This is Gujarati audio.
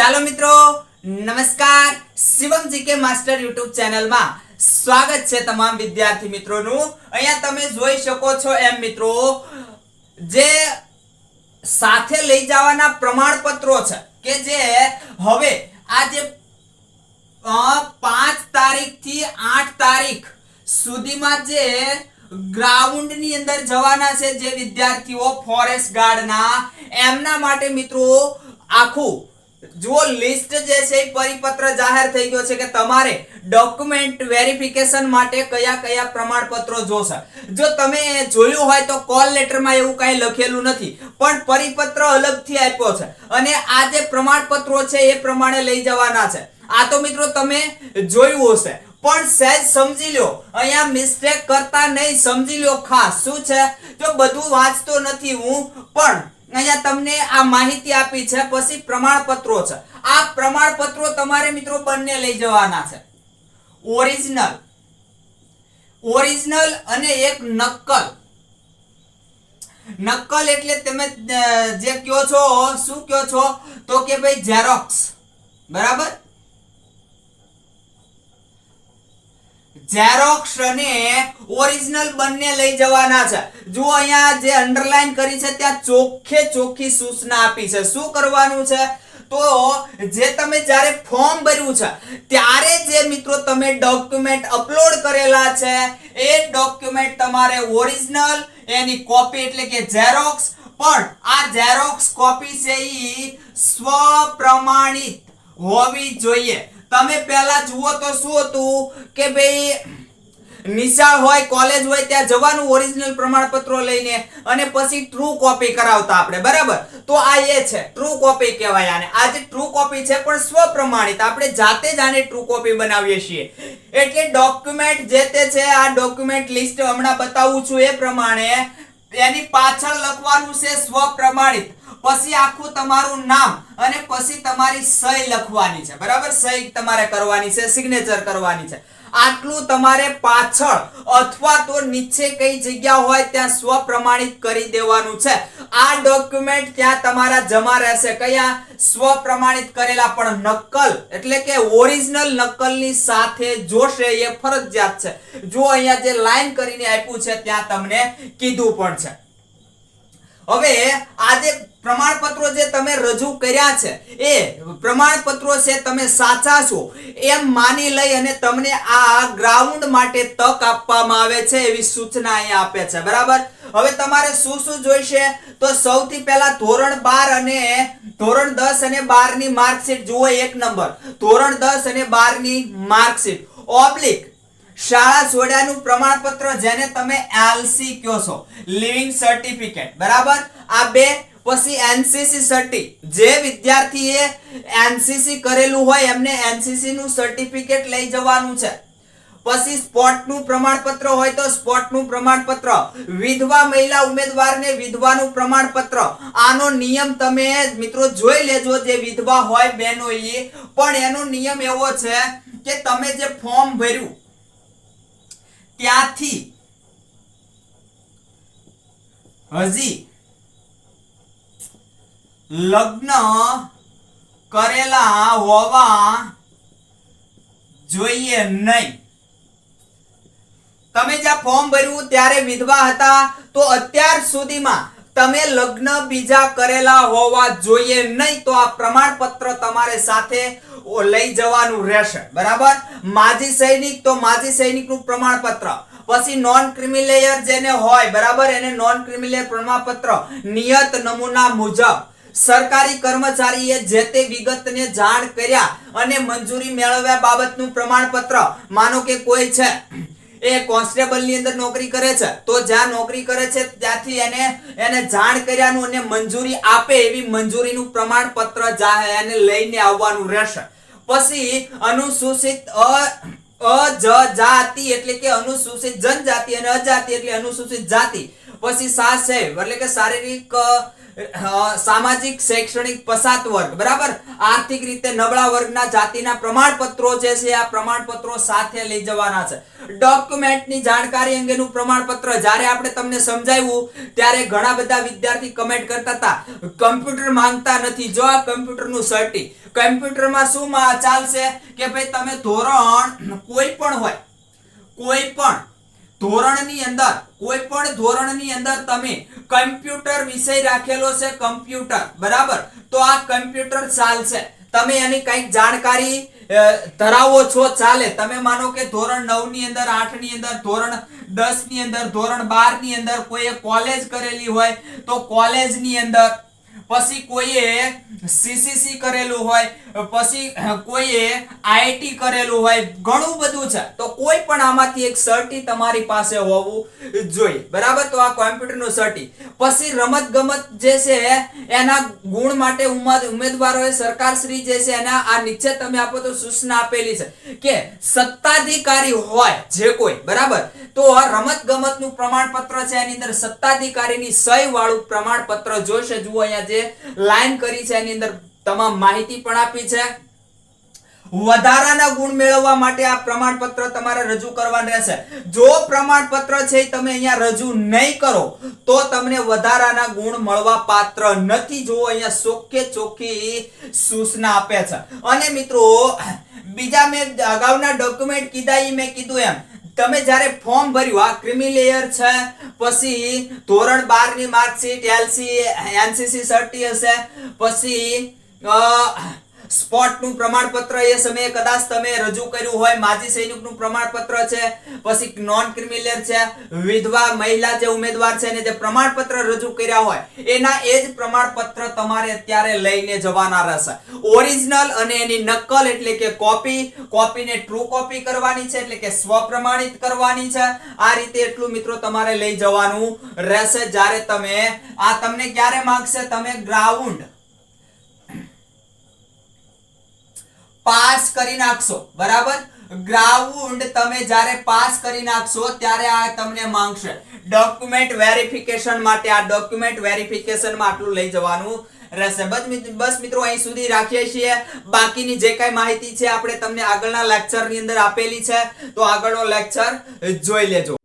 ચાલો મિત્રો, નમસ્કાર. શિવમ જીકે માસ્ટર યુટ્યુબ ચેનલમાં સ્વાગત છે તમામ વિદ્યાર્થી મિત્રોનું. અહીંયા તમે જોઈ શકો છો એમ મિત્રો, જે સાથે લઈ જવાના પ્રમાણપત્રો છે કે જે હવે આ જે પાંચ તારીખથી આઠ તારીખ સુધીમાં જે ગ્રાઉન્ડની અંદર જવાના છે જે વિદ્યાર્થીઓ ફોરેસ્ટ ગાર્ડના, એમના માટે મિત્રો આખું જો લિસ્ટ જે છે એ પરિપત્ર જાહેર થઈ ગયો છે કે તમારે ડોક્યુમેન્ટ વેરિફિકેશન માટે કયા કયા પ્રમાણપત્રો જોશે. જો તમે જોયું હોય તો કોલ લેટરમાં એવું કાંઈ લખેલું નથી, પણ પરિપત્ર અલગથી આપ્યો છે અને આ જે પ્રમાણપત્રો છે એ પ્રમાણે લઈ જવાના છે. આ તો મિત્રો તમે જોયું હશે, પણ સહેજ સમજી લો અહીંયા મિસ્ટેક કરતા નહીં, સમજી લો ખાસ. શું છે? જો બધું વાંચતો નથી હું, પણ અહીંયા તમને આ માહિતી આપી છે, પછી પ્રમાણપત્રો છે. આ પ્રમાણપત્રો તમારે મિત્રો બંને લઈ જવાના છે. ઓરિજિનલ ઓરિજિનલ અને એક નકલ નકલ એટલે તમે જે કયો છો, શું કયો છો? તો કે ભાઈ ઝેરોક્સ બરાબર? ઝેરોક્સ અને ઓરિજિનલ બંને લઈ જવાના છે. જુઓ અહીંયા જે અંડરલાઈન કરી છે, ત્યાં ચોખ્ખે ચોખ્ખી સૂચના આપી છે. શું કરવાનું છે? તો જે તમે જ્યારે ફોર્મ ભર્યું છે, ત્યારે જે મિત્રો તમે ડોક્યુમેન્ટ અપલોડ કરેલા છે, એ ડોક્યુમેન્ટ તમારે ઓરિજિનલ એની કોપી એટલે કે ઝેરોક્સ પણ આ ઝેરોક્સ કોપી છે એ સ્વપ્રમાણિત હોવી જોઈએ. તમે પહેલા જુઓ તો શું હતું કે ભાઈ, નિશાળ હોય કોલેજ હોય, ત્યાં જવાનું ઓરિજિનલ પ્રમાણપત્રો લઈને અને પછી ટ્રુ કોપી કરાવતા આપણે, બરાબર? તો આ એ છે ટ્રુ કોપી કહેવાય આને. આ જે ટ્રુ કોપી છે પણ સ્વપ્રમાણિત, આપણે જાતે જ આને ટ્રુ કોપી બનાવીએ છીએ. એટલે ડોક્યુમેન્ટ જે તે છે, આ ડોક્યુમેન્ટ લિસ્ટ હમણાં બતાવું છું એ પ્રમાણે એની પાછળ લખવાનું છે સ્વપ્રમાણિત. પછી આખું તમારું નામ અને પછી તમારી સહી લખવાની છે. બરાબર? સહી તમારે કરવાની છે સિગ્નેચર કરવાની છે. આટલું તમારે પાછળ અથવા તો નીચે કઈ જગ્યા હોય ત્યાં સ્વપ્રમાણિત કરી દેવાનું છે. આ ડોક્યુમેન્ટ ત્યાં તમારા જમા રહેશે? કયા? સ્વપ્રમાણિત કરેલા પણ નકલ, એટલે કે ઓરિજિનલ નકલની સાથે જોશે એ ફરજિયાત છે. જો અહીંયા જે લાઈન કરીને આપ્યું છે, ત્યાં તમને કીધું પણ છે. હવે આ જે પ્રમાણપત્રો જે તમે રજૂ કર્યા છે, એ પ્રમાણપત્રો છે તમે સાચા છો. એમ માની લઈ અને તમને આ ગ્રાઉન્ડ માટે તક આપવામાં આવે છે એવી સૂચના અહીંયા આપે છે. બરાબર? હવે તમારે શું શું જોઈશે? તો સૌથી પહેલા ધોરણ બાર અને ધોરણ દસ અને બારની માર્કશીટ જુઓ એક નંબર. ધોરણ દસ અને બારની માર્કશીટ. ઓબ્લિક શાળા છોડ્યાનું પ્રમાણપત્ર જેને તમે એલસી કહો છો. લિવિંગ સર્ટિફિકેટ બરાબર? આ બે પછી એનસીસી સર્ટી જે વિદ્યાર્થીએ એનસીસી કરેલું હોય એમને એનસીસી નું સર્ટિફિકેટ લઈ જવાનું છે. પછી સ્પોર્ટનું પ્રમાણપત્ર હોય તો સ્પોર્ટનું પ્રમાણપત્ર, વિધવા મહિલા ઉમેદવારને વિધવાનું પ્રમાણપત્ર. આનો નિયમ તમે મિત્રો જોઈ લેજો જે વિધવા હોય બહેનો એ. પણ એનો નિયમ એવો છે કે તમે જે ફોર્મ ભર્યું, ત્યાંથી હજી લગ્ન કરેલા હોવા જોઈએ નહીં. તમે જ્યાં ફોર્મ ભર્યું ત્યારે વિધવા હતા, તો અત્યાર સુધીમાં તમે લગ્ન બીજા કરેલા હોવા જોઈએ નહીં, તો આ પ્રમાણપત્ર તમારે સાથે લઈ જવાનું રહેશે. બરાબર? માજી સૈનિક, તો માજી સૈનિકનું પ્રમાણપત્ર. પછી નોન ક્રિમિલેયર જેને હોય, બરાબર? એને નોન ક્રિમિલેયર પ્રમાણપત્ર. નિયત નમૂના મુજબ. સરકારી કર્મચારીએ જે તે વિગતને જાણ કર્યા અને મંજૂરી મેળવ્યા બાબતનું પ્રમાણપત્ર, માનો કે કોઈ છે, એ કોન્સ્ટેબલની અંદર નોકરી કરે છે, તો જ્યાં નોકરી કરે છે ત્યાંથી એને એને જાણ કર્યાનું અને મંજૂરી આપે એવી મંજૂરીનું પ્રમાણપત્ર જાહે એને લઈને આવવાનું રહેશે. પછી અનુસૂચિત અ અ જાતિ એટલે કે અનુસૂચિત જનજાતિ અને અજાતિ એટલે અનુસૂચિત જાતિ. પછી સાસેવ એટલે કે શારીરિક સામાજિક, શૈક્ષણિક પસાત વર્ગ. બરાબર? આર્થિક રીતે નબળા વર્ગના જાતિના પ્રમાણપત્રો જે છે, આ પ્રમાણપત્રો સાથે લઈ જવાના છે. ડોક્યુમેન્ટની જાણકારી અંગેનું પ્રમાણપત્ર જ્યારે આપણે તમને સમજાવ્યું, ત્યારે ઘણા બધા વિદ્યાર્થી કમેન્ટ કરતા હતા કમ્પ્યુટર માંગતા નથી. જો આ કમ્પ્યુટરનું સર્ટી કમ્પ્યુટરમાં શું ચાલશે? કે ભાઈ તમે ધોરણ કોઈ પણ હોય, કોઈ પણ ધોરણની અંદર, કોઈ પણ ધોરણની અંદર તમે કમ્પ્યુટર વિષય રાખેલો છે કમ્પ્યુટર બરાબર? તો આ કમ્પ્યુટર ચાલશે. તમે એની કંઈક જાણકારી ધરાવો છો, ચાલે. તમે માનો કે ધોરણ નવની અંદર આઠની અંદર, ધોરણ દસની અંદર, ધોરણ બારની અંદર કોઈએ કોલેજ કરેલી હોય, તો કોલેજની અંદર. પછી કોઈએ સીસીસી કરેલું હોય પછી કોઈએ આઈઆઈટી કરેલું હોય, ઘણું બધું છે. તો કોઈ પણ આમાંથી એક સર્ટી તમારી પાસે હોવું જોઈએ. બરાબર? તો આ કોમ્પ્યુટરનું સર્ટી પછી રમત ગમત જે છે, એના ગુણ માટે ઉમદ- ઉમેદવારોએ સરકારશ્રી જે છે, એના આ નીચે તમે આપો તો સૂચના આપેલી છે કે સત્તાધિકારી હોય જે કોઈ, બરાબર? તો રમત ગમતનું પ્રમાણપત્ર છે, એની અંદર સત્તાધિકારીની સહી વાળું પ્રમાણપત્ર જોઈશે જુઓ અહીંયા જે લાઈન કરી છે, એની અંદર તમામ માહિતી પણ આપી છે. વધારાના ગુણ મેળવવા માટે આ પ્રમાણપત્ર તમારે રજૂ કરવાનું રહેશે. જો પ્રમાણપત્ર છે તમે અહીંયા રજૂ નહીં કરો, તો તમને વધારાના ગુણ મળવા પાત્ર નથી. જો અહીંયા ચોખ્ખે ચોખ્ખી સૂચના આપે છે. અને મિત્રો, બીજા મેં અગાઉના ડોક્યુમેન્ટ કીધા એ મેં કીધું એમ. તમે જ્યારે ફોર્મ ભર્યું, આ ક્રિમી લેયર છે, પછી ધોરણ બારની માર્કશીટ એલસી એનસીસી સર્ટી હશે, પછી અ, સ્પોર્ટનું પ્રમાણપત્ર એ સમયે કદાચ તમે રજૂ કર્યું હોય માજી સૈનિકનું પ્રમાણપત્ર છે પછી નોન ક્રિમિનલ છે વિધવા મહિલા જે ઉમેદવાર છે ને જે પ્રમાણપત્ર રજૂ કર્યા હોય એના એ જ પ્રમાણપત્ર તમારે અત્યારે લઈને જવાના રહેશે. ઓરિજિનલ અને એની નકલ એટલે કે કોપી કોપીને ટ્રુ કોપી કરવાની છે એટલે કે સ્વપ્રમાણિત કરવાની છે આ રીતે એટલું મિત્રો તમારે લઈ જવાનું રહેશે. જ્યારે તમે આ તમને ક્યારે માંગશે? તમે ગ્રાઉન્ડ પાસ કરી નાખશો, બરાબર? ગ્રાઉન્ડ તમે જ્યારે પાસ કરી નાખશો, ત્યારે આ તમને માંગશે. ડોક્યુમેન્ટ વેરિફિકેશન માટે, આ ડોક્યુમેન્ટ વેરિફિકેશનમાં આટલું લઈ જવાનું રહેશે. બસ મિત- બસ મિત્રો, અહીં સુધી રાખીએ છીએ. બાકીની જે કાંઈ માહિતી છે, આપણે તમને આગળના લેક્ચરની અંદર આપેલી છે. તો આગળનો લેક્ચર જોઈ લેજો.